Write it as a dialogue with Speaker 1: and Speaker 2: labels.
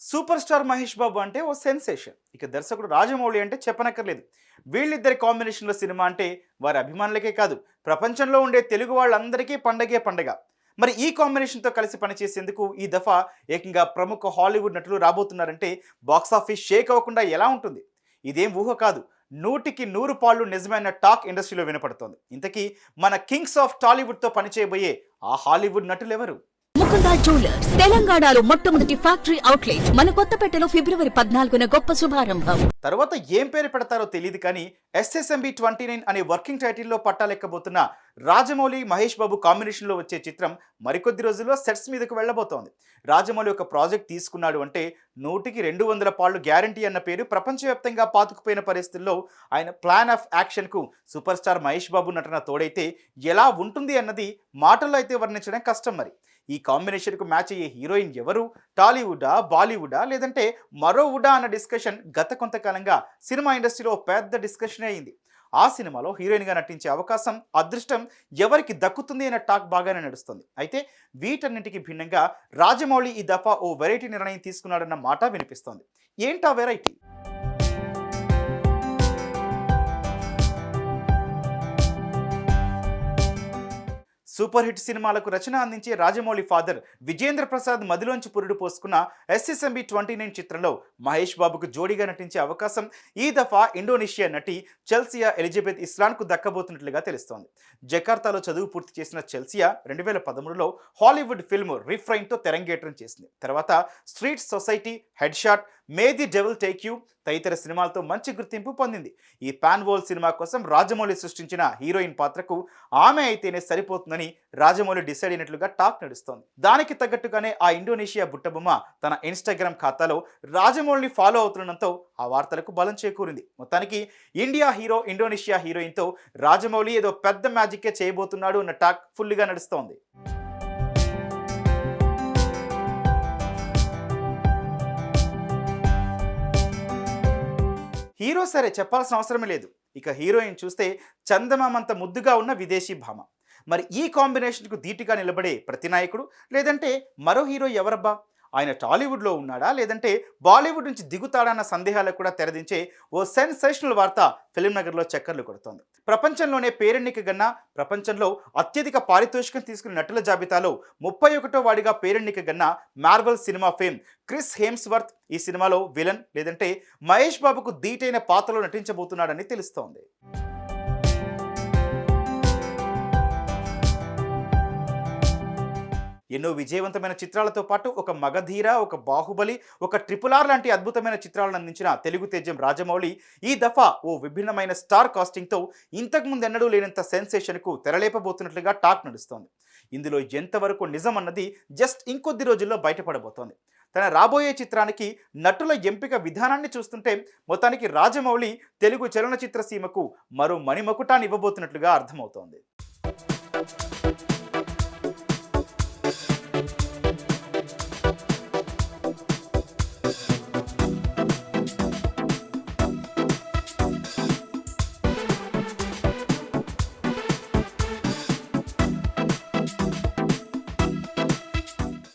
Speaker 1: Super star Mahesh బాబు అంటే ఓ sensation. ఇక దర్శకుడు రాజమౌళి అంటే చెప్పనక్కర్లేదు. వీళ్ళిద్దరి కాంబినేషన్లో సినిమా అంటే వారి అభిమానులకే కాదు ప్రపంచంలో ఉండే తెలుగు వాళ్ళందరికీ పండగే పండగ. మరి ఈ కాంబినేషన్తో కలిసి పనిచేసేందుకు ఈ దఫా ఏకంగా ప్రముఖ హాలీవుడ్ నటులు రాబోతున్నారంటే బాక్సాఫీస్ షేక్ అవ్వకుండా ఎలా ఉంటుంది? ఇదేం ఊహ కాదు. నూటికి నూరు పాళ్ళు నిజమైన టాక్ ఇండస్ట్రీలో వినపడుతోంది. ఇంతకీ మన కింగ్స్ ఆఫ్ టాలీవుడ్తో పనిచేయబోయే ఆ హాలీవుడ్ నటులు ఎవరు
Speaker 2: ముకుందా జ్యువెలర్స్. తెలంగాణలో మొట్టమొదటి ఫ్యాక్టరీ అవుట్లెట్. మన కొత్తపేటలో ఫిబ్రవరి పద్నాలుగున గొప్ప శుభారంభం.
Speaker 1: తర్వాత ఏం పేరు పెడతారో తెలియదు కానీ ఎస్ఎస్ఎంబి ట్వంటీ నైన్ అనే వర్కింగ్ టైటిల్లో పట్టాలెక్కబోతున్న రాజమౌళి మహేష్ బాబు కాంబినేషన్లో వచ్చే చిత్రం మరికొద్ది రోజుల్లో సెట్స్ మీదకు వెళ్ళబోతోంది. రాజమౌళి ఒక ప్రాజెక్ట్ తీసుకున్నాడు అంటే నూటికి రెండు వందల పాళ్ళు గ్యారంటీ అన్న పేరు ప్రపంచవ్యాప్తంగా పాతుకుపోయిన పరిస్థితుల్లో ఆయన ప్లాన్ ఆఫ్ యాక్షన్కు సూపర్ స్టార్ మహేష్ బాబు నటన తోడైతే ఎలా ఉంటుంది అన్నది మాటల్లో అయితే వర్ణించడం కష్టం మరి. ఈ కాంబినేషన్కు మ్యాచ్ అయ్యే హీరోయిన్ ఎవరు? టాలీవుడా బాలీవుడా లేదంటే మరో వుడా అన్న డిస్కషన్ గత కొంతకాలంగా సినిమా ఇండస్ట్రీలో పెద్ద డిస్కషన్ అయింది. ఆ సినిమాలో హీరోయిన్గా నటించే అవకాశం అదృష్టం ఎవరికి దక్కుతుంది అనే టాక్ బాగానే నడుస్తుంది. అయితే వీటన్నింటికి భిన్నంగా రాజమౌళి ఈ దఫా ఓ వెరైటీ నిర్ణయం తీసుకున్నాడన్న మాట వినిపిస్తోంది. ఏంటా వెరైటీ? సూపర్ హిట్ సినిమాలకు రచన అందించే రాజమౌళి ఫాదర్ విజేంద్ర ప్రసాద్ మదిలోంచి పురుడు పోసుకున్న ఎస్ఎస్ఎంబి ట్వంటీ నైన్ చిత్రంలో మహేష్ బాబుకు జోడీగా నటించే అవకాశం ఈ దఫా ఇండోనేషియా నటి చెల్సియా ఎలిజబెత్ ఇస్లాన్కు దక్కబోతున్నట్లుగా తెలుస్తోంది. జకార్తాలో చదువు పూర్తి చేసిన చెల్సియా రెండు వేల పదమూడులో హాలీవుడ్ ఫిల్మ్ రిఫ్రైన్తో తెరంగేట్రం చేసింది. తర్వాత street society head shot may the devil take you తదితర సినిమాలతో మంచి గుర్తింపు పొందింది. ఈ పాన్వోల్ సినిమా కోసం రాజమౌళి సృష్టించిన హీరోయిన్ పాత్రకు ఆమె అయితేనే సరిపోతుందని రాజమౌళి డిసైడ్ అయినట్లుగా టాక్ నడుస్తోంది. దానికి తగ్గట్టుగానే ఆ ఇండోనేషియా బుట్టబొమ్మ తన ఇన్స్టాగ్రామ్ ఖాతాలో రాజమౌళిని ఫాలో అవుతుండటంతో ఆ వార్తలకు బలం చేకూరింది. మొత్తానికి ఇండియా హీరో ఇండోనేషియా హీరోయిన్తో రాజమౌళి ఏదో పెద్ద మ్యాజిక్కే చేయబోతున్నాడు అన్న టాక్ ఫుల్గా నడుస్తోంది. హీరో సరే చెప్పాల్సిన అవసరమే లేదు. ఇక హీరోయిన్ చూస్తే చందమామంత ముద్దుగా ఉన్న విదేశీ భామ. మరి ఈ కాంబినేషన్కు ధీటుగా నిలబడే ప్రతినాయకుడు లేదంటే మరో హీరో ఎవరబ్బా? ఆయన టాలీవుడ్లో ఉన్నాడా? లేదంటే బాలీవుడ్ నుంచి దిగుతాడన్న సందేహాలకు కూడా తెరదించే ఓ సెన్సేషనల్ వార్త ఫిలిం నగర్లో చక్కర్లు కొడుతోంది. ప్రపంచంలోనే పేరెన్నిక గన్నా ప్రపంచంలో అత్యధిక పారితోషికం తీసుకున్న నటుల జాబితాలో ముప్పై ఒకటో వాడిగా పేరెన్నిక గన్నా మార్వెల్ సినిమా ఫేమ్ క్రిస్ హేమ్స్వర్త్ ఈ సినిమాలో విలన్ లేదంటే మహేష్ బాబుకు ధీటైన పాత్రలో నటించబోతున్నాడని తెలుస్తోంది. ఎన్నో విజయవంతమైన చిత్రాలతో పాటు ఒక మగధీర ఒక బాహుబలి ఒక ట్రిపుల్ ఆర్ లాంటి అద్భుతమైన చిత్రాలను అందించిన తెలుగు తేజం రాజమౌళి ఈ దఫా ఓ విభిన్నమైన స్టార్ కాస్టింగ్తో ఇంతకుముందు ఎన్నడూ లేనంత సెన్సేషన్కు తెరలేపబోతున్నట్లుగా టాక్ నడుస్తోంది. ఇందులో ఎంతవరకు నిజం అన్నది జస్ట్ ఇంకొద్ది రోజుల్లో బయటపడబోతోంది. తన రాబోయే చిత్రానికి నటుల ఎంపిక విధానాన్ని చూస్తుంటే మొత్తానికి రాజమౌళి తెలుగు చలనచిత్ర సీమకు మరో మణిమకుటాన్ని ఇవ్వబోతున్నట్లుగా అర్థమవుతోంది.